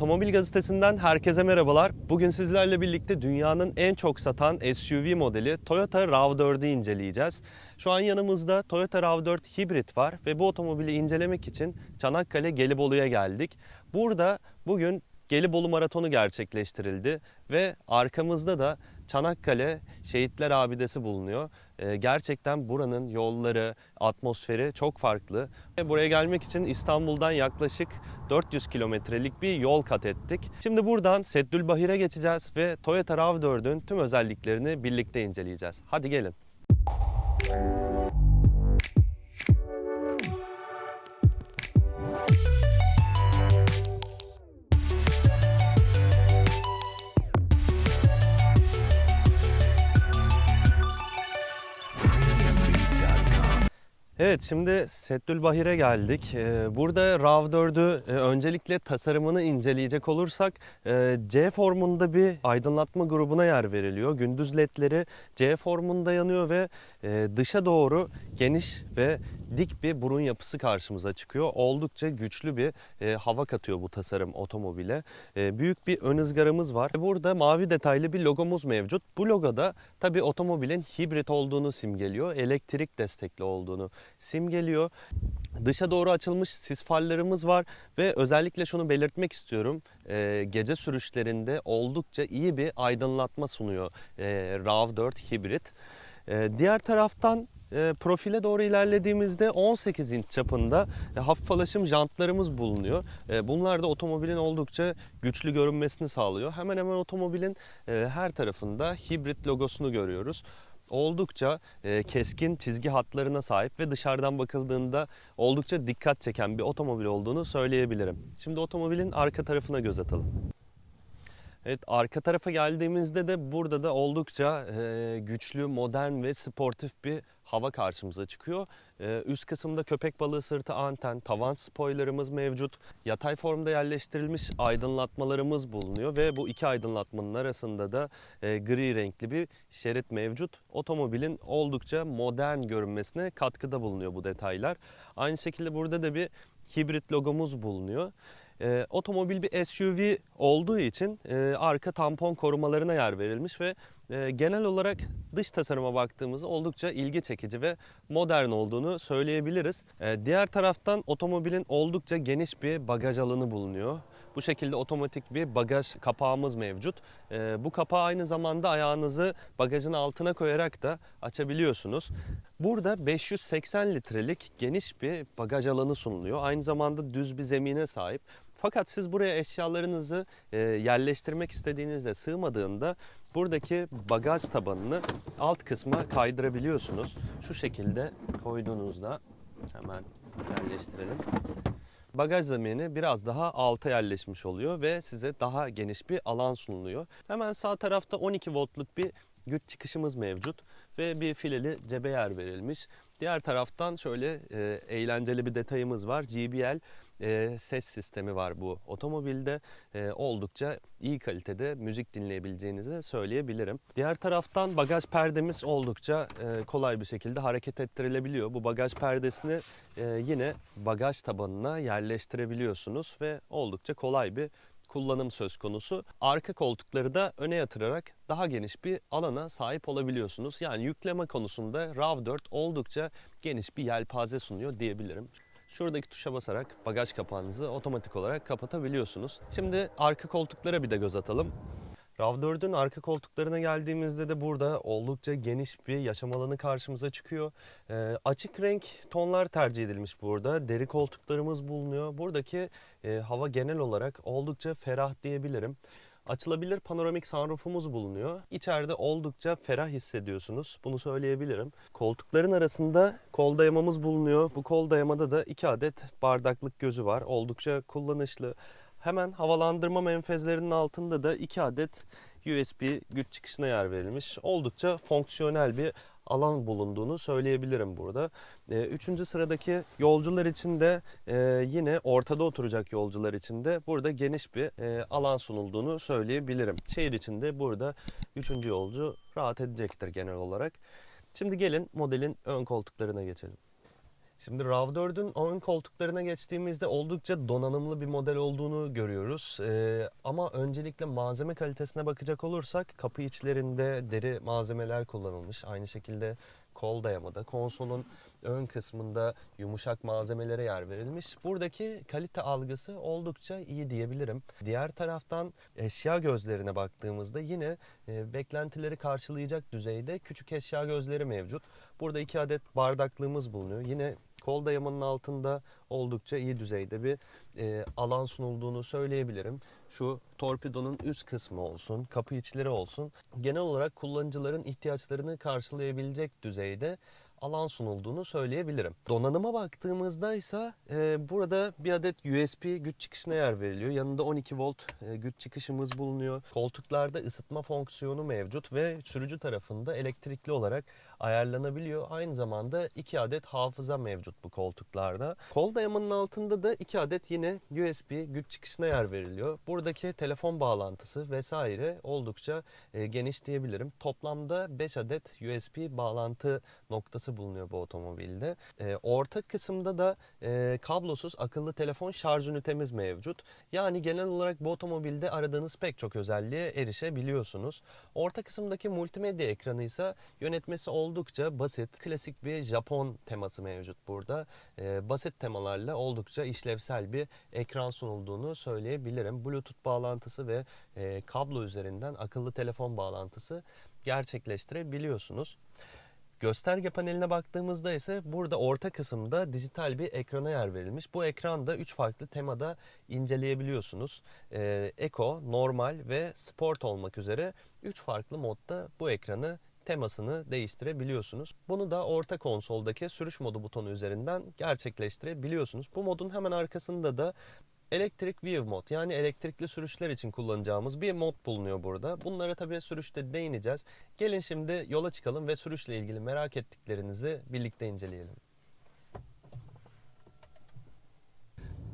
Otomobil Gazetesi'nden herkese merhabalar. Bugün sizlerle birlikte dünyanın en çok satan SUV modeli Toyota RAV4'ü inceleyeceğiz. Şu an yanımızda Toyota RAV4 Hybrid var ve bu otomobili incelemek için Çanakkale Gelibolu'ya geldik. Burada bugün Gelibolu Maratonu gerçekleştirildi ve arkamızda da Çanakkale Şehitler Abidesi bulunuyor. Ee, gerçekten buranın yolları, atmosferi çok farklı. Buraya gelmek için İstanbul'dan yaklaşık 400 kilometrelik bir yol kat ettik. Şimdi buradan Seddülbahir'e geçeceğiz ve Toyota RAV4'ün tüm özelliklerini birlikte inceleyeceğiz. Hadi gelin. Evet şimdi Seddülbahir'e geldik. Ee, Burada RAV4'ü e, öncelikle tasarımını inceleyecek olursak e, C formunda bir aydınlatma grubuna yer veriliyor. Gündüz ledleri C formunda yanıyor ve e, dışa doğru geniş ve dik bir burun yapısı karşımıza çıkıyor. Oldukça güçlü bir hava katıyor bu tasarım otomobile. Büyük bir ön ızgaramız var. Burada mavi detaylı bir logomuz mevcut. Bu logoda tabii otomobilin hibrit olduğunu simgeliyor. Elektrik destekli olduğunu. Dışa doğru açılmış sis farlarımız var ve özellikle şunu belirtmek istiyorum. Ee, gece sürüşlerinde oldukça iyi bir aydınlatma sunuyor ee, RAV4 hibrit. Ee, diğer taraftan e, profile doğru ilerlediğimizde 18 inç çapında e, hafif alaşım jantlarımız bulunuyor. E, bunlar da otomobilin oldukça güçlü görünmesini sağlıyor. Hemen hemen otomobilin e, her tarafında hibrit logosunu görüyoruz oldukça e, keskin çizgi hatlarına sahip ve dışarıdan bakıldığında oldukça dikkat çeken bir otomobil olduğunu söyleyebilirim. Şimdi otomobilin arka tarafına göz atalım. Evet arka tarafa geldiğimizde de burada da oldukça e, güçlü, modern ve sportif bir hava karşımıza çıkıyor. E, üst kısımda köpek balığı sırtı anten, tavan spoilerımız mevcut. Yatay formda yerleştirilmiş aydınlatmalarımız bulunuyor ve bu iki aydınlatmanın arasında da e, gri renkli bir şerit mevcut. Otomobilin oldukça modern görünmesine katkıda bulunuyor bu detaylar. Aynı şekilde burada da bir hibrit logomuz bulunuyor. E, otomobil bir SUV olduğu için e, arka tampon korumalarına yer verilmiş ve e, genel olarak dış tasarıma baktığımızda oldukça ilgi çekici ve modern olduğunu söyleyebiliriz. E, diğer taraftan otomobilin oldukça geniş bir bagaj alanı bulunuyor. Bu şekilde otomatik bir bagaj kapağımız mevcut. E, bu kapağı aynı zamanda ayağınızı bagajın altına koyarak da açabiliyorsunuz. Burada 580 litrelik geniş bir bagaj alanı sunuluyor. Aynı zamanda düz bir zemine sahip. Fakat siz buraya eşyalarınızı e, yerleştirmek istediğinizde sığmadığında buradaki bagaj tabanını alt kısma kaydırabiliyorsunuz. Şu şekilde koyduğunuzda hemen yerleştirelim. Bagaj zemini biraz daha alta yerleşmiş oluyor ve size daha geniş bir alan sunuluyor. Hemen sağ tarafta 12 voltluk bir güç çıkışımız mevcut ve bir fileli cebe yer verilmiş. Diğer taraftan şöyle e, eğlenceli bir detayımız var. JBL e, ses sistemi var bu otomobilde. E, oldukça iyi kalitede müzik dinleyebileceğinizi söyleyebilirim. Diğer taraftan bagaj perdemiz oldukça e, kolay bir şekilde hareket ettirilebiliyor. Bu bagaj perdesini e, yine bagaj tabanına yerleştirebiliyorsunuz ve oldukça kolay bir kullanım söz konusu. Arka koltukları da öne yatırarak daha geniş bir alana sahip olabiliyorsunuz. Yani yükleme konusunda RAV4 oldukça geniş bir yelpaze sunuyor diyebilirim. Şuradaki tuşa basarak bagaj kapağınızı otomatik olarak kapatabiliyorsunuz. Şimdi arka koltuklara bir de göz atalım. RAV4'ün arka koltuklarına geldiğimizde de burada oldukça geniş bir yaşam alanı karşımıza çıkıyor. Ee, açık renk tonlar tercih edilmiş burada. Deri koltuklarımız bulunuyor. Buradaki e, hava genel olarak oldukça ferah diyebilirim. Açılabilir panoramik sunroofumuz bulunuyor. İçeride oldukça ferah hissediyorsunuz. Bunu söyleyebilirim. Koltukların arasında kol dayamamız bulunuyor. Bu kol dayamada da iki adet bardaklık gözü var. Oldukça kullanışlı. Hemen havalandırma menfezlerinin altında da iki adet USB güç çıkışına yer verilmiş. Oldukça fonksiyonel bir alan bulunduğunu söyleyebilirim burada. Ee, Üçüncü sıradaki yolcular için de e, yine ortada oturacak yolcular için de burada geniş bir e, alan sunulduğunu söyleyebilirim. Şehir içinde burada üçüncü yolcu rahat edecektir genel olarak. Şimdi gelin modelin ön koltuklarına geçelim. Şimdi RAV4'ün ön koltuklarına geçtiğimizde oldukça donanımlı bir model olduğunu görüyoruz. Ee, ama öncelikle malzeme kalitesine bakacak olursak kapı içlerinde deri malzemeler kullanılmış. Aynı şekilde kol dayamada, konsolun ön kısmında yumuşak malzemelere yer verilmiş. Buradaki kalite algısı oldukça iyi diyebilirim. Diğer taraftan eşya gözlerine baktığımızda yine e, beklentileri karşılayacak düzeyde küçük eşya gözleri mevcut. Burada iki adet bardaklığımız bulunuyor. Yine kol dayamanın altında oldukça iyi düzeyde bir e, alan sunulduğunu söyleyebilirim. Şu torpidonun üst kısmı olsun, kapı içleri olsun genel olarak kullanıcıların ihtiyaçlarını karşılayabilecek düzeyde alan sunulduğunu söyleyebilirim. Donanıma baktığımızda ise e, burada bir adet USB güç çıkışına yer veriliyor. Yanında 12 volt e, güç çıkışımız bulunuyor. Koltuklarda ısıtma fonksiyonu mevcut ve sürücü tarafında elektrikli olarak ayarlanabiliyor. Aynı zamanda 2 adet hafıza mevcut bu koltuklarda. Kol dayamanın altında da 2 adet yine USB güç çıkışına yer veriliyor. Buradaki telefon bağlantısı vesaire oldukça e, geniş diyebilirim. Toplamda 5 adet USB bağlantı noktası bulunuyor bu otomobilde. E, orta kısımda da e, kablosuz akıllı telefon şarj ünitemiz mevcut. Yani genel olarak bu otomobilde aradığınız pek çok özelliğe erişebiliyorsunuz. Orta kısımdaki multimedya ekranı ise yönetmesi oldukça basit. Klasik bir Japon teması mevcut burada. E, basit temalarla oldukça işlevsel bir ekran sunulduğunu söyleyebilirim. Bluetooth bağlantısı ve e, kablo üzerinden akıllı telefon bağlantısı gerçekleştirebiliyorsunuz. Gösterge paneline baktığımızda ise burada orta kısımda dijital bir ekrana yer verilmiş. Bu ekranda 3 farklı temada inceleyebiliyorsunuz. Ee, Eco, normal ve sport olmak üzere 3 farklı modda bu ekranı temasını değiştirebiliyorsunuz. Bunu da orta konsoldaki sürüş modu butonu üzerinden gerçekleştirebiliyorsunuz. Bu modun hemen arkasında da Elektrik View mod yani elektrikli sürüşler için kullanacağımız bir mod bulunuyor burada. Bunlara tabii sürüşte değineceğiz. Gelin şimdi yola çıkalım ve sürüşle ilgili merak ettiklerinizi birlikte inceleyelim.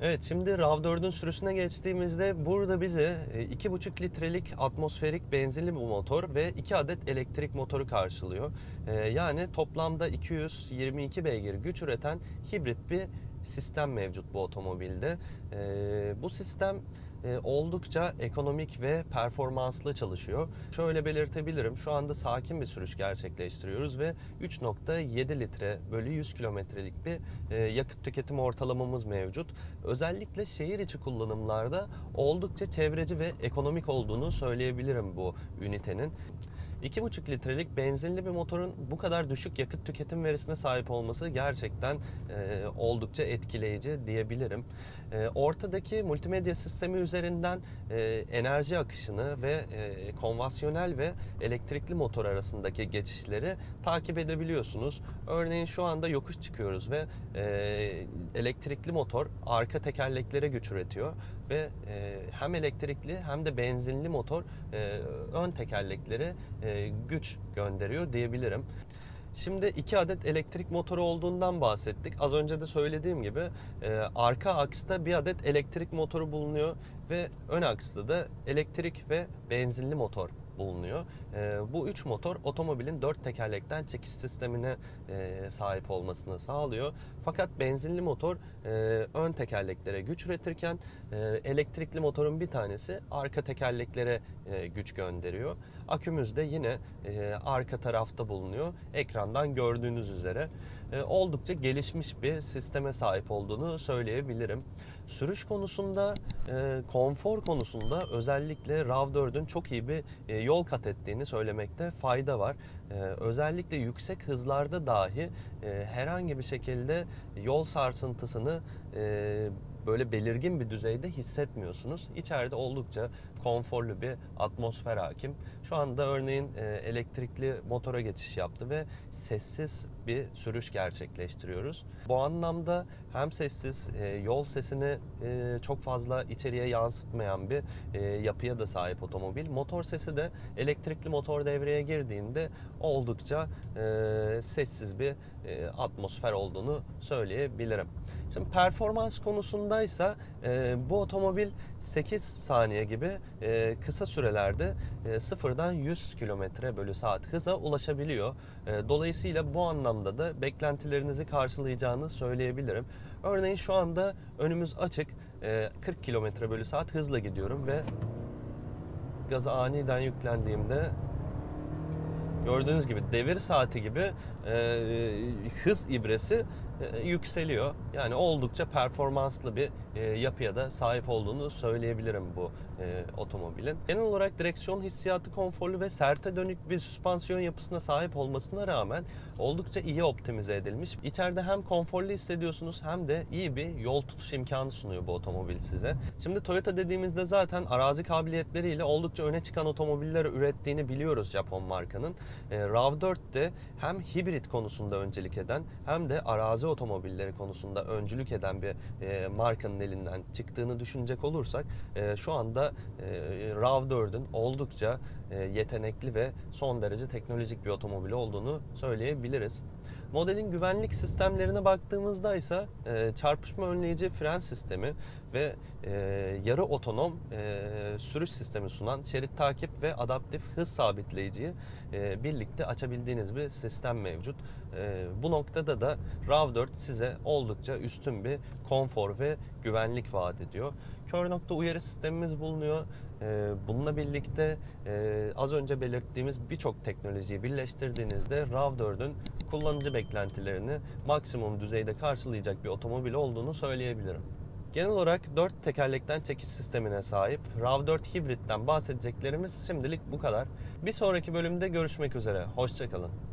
Evet şimdi RAV4'ün sürüşüne geçtiğimizde burada bize e, 2,5 litrelik atmosferik benzinli bir motor ve 2 adet elektrik motoru karşılıyor. E, Yani toplamda 222 beygir güç üreten hibrit bir sistem mevcut bu otomobilde. E, Bu sistem e, oldukça ekonomik ve performanslı çalışıyor. Şöyle belirtebilirim. Şu anda sakin bir sürüş gerçekleştiriyoruz ve 3.7 litre bölü 100 kilometrelik bir e, yakıt tüketim ortalamamız mevcut. Özellikle şehir içi kullanımlarda oldukça çevreci ve ekonomik olduğunu söyleyebilirim bu ünitenin. 2,5 litrelik benzinli bir motorun bu kadar düşük yakıt tüketim verisine sahip olması gerçekten e, oldukça etkileyici diyebilirim. E, ortadaki multimedya sistemi üzerinden e, enerji akışını ve e, konvansiyonel ve elektrikli motor arasındaki geçişleri takip edebiliyorsunuz. Örneğin şu anda yokuş çıkıyoruz ve e, elektrikli motor arka tekerleklere güç üretiyor ve e, hem elektrikli hem de benzinli motor e, ön tekerleklere e, güç gönderiyor diyebilirim. Şimdi iki adet elektrik motoru olduğundan bahsettik. Az önce de söylediğim gibi e, arka aksta bir adet elektrik motoru bulunuyor ve ön aksta da elektrik ve benzinli motor bulunuyor. E, bu üç motor otomobilin dört tekerlekten çekiş sistemine e, sahip olmasını sağlıyor. Fakat benzinli motor e, ön tekerleklere güç üretirken e, elektrikli motorun bir tanesi arka tekerleklere e, güç gönderiyor. Akümüz de yine e, arka tarafta bulunuyor. Ekrandan gördüğünüz üzere e, oldukça gelişmiş bir sisteme sahip olduğunu söyleyebilirim. Sürüş konusunda, e, konfor konusunda özellikle RAV4'ün çok iyi bir e, yol kat ettiğini söylemekte fayda var. Özellikle yüksek hızlarda dahi herhangi bir şekilde yol sarsıntısını böyle belirgin bir düzeyde hissetmiyorsunuz. İçeride oldukça konforlu bir atmosfer hakim. Şu anda örneğin e, elektrikli motora geçiş yaptı ve sessiz bir sürüş gerçekleştiriyoruz. Bu anlamda hem sessiz, e, yol sesini e, çok fazla içeriye yansıtmayan bir yapıya da sahip otomobil. Motor sesi de elektrikli motor devreye girdiğinde oldukça sessiz bir atmosfer olduğunu söyleyebilirim. Şimdi performans konusundaysa e, bu otomobil 8 saniye gibi e, kısa sürelerde e, sıfırdan 100 km bölü saat hıza ulaşabiliyor. E, Dolayısıyla bu anlamda da beklentilerinizi karşılayacağını söyleyebilirim. Örneğin şu anda önümüz açık. E, 40 km bölü saat hızla gidiyorum ve gaza aniden yüklendiğimde gördüğünüz gibi devir saati gibi e, hız ibresi e, yükseliyor. Yani oldukça performanslı bir e, yapıya da sahip olduğunu söyleyebilirim bu e, otomobilin. Genel olarak direksiyon hissiyatı konforlu ve serte dönük bir süspansiyon yapısına sahip olmasına rağmen oldukça iyi optimize edilmiş. İçeride hem konforlu hissediyorsunuz hem de iyi bir yol tutuş imkanı sunuyor bu otomobil size. Şimdi Toyota dediğimizde zaten arazi kabiliyetleriyle oldukça öne çıkan otomobiller ürettiğini biliyoruz Japon markanın. E, RAV4 de hem hibrit konusunda öncelik eden hem de arazi otomobilleri konusunda öncülük eden bir e, markanın elinden çıktığını düşünecek olursak e, şu anda e, RAV4'ün oldukça e, yetenekli ve son derece teknolojik bir otomobil olduğunu söyleyebiliriz. Modelin güvenlik sistemlerine baktığımızda ise e, çarpışma önleyici fren sistemi ve e, yarı otonom e, sürüş sistemi sunan şerit takip ve adaptif hız sabitleyiciyi e, birlikte açabildiğiniz bir sistem mevcut. E, bu noktada da RAV4 size oldukça üstün bir konfor ve güvenlik vaat ediyor. Kör nokta uyarı sistemimiz bulunuyor. E, bununla birlikte e, az önce belirttiğimiz birçok teknolojiyi birleştirdiğinizde RAV4'ün kullanıcı beklentilerini maksimum düzeyde karşılayacak bir otomobil olduğunu söyleyebilirim. Genel olarak 4 tekerlekten çekiş sistemine sahip RAV4 Hybrid'den bahsedeceklerimiz şimdilik bu kadar. Bir sonraki bölümde görüşmek üzere. Hoşçakalın.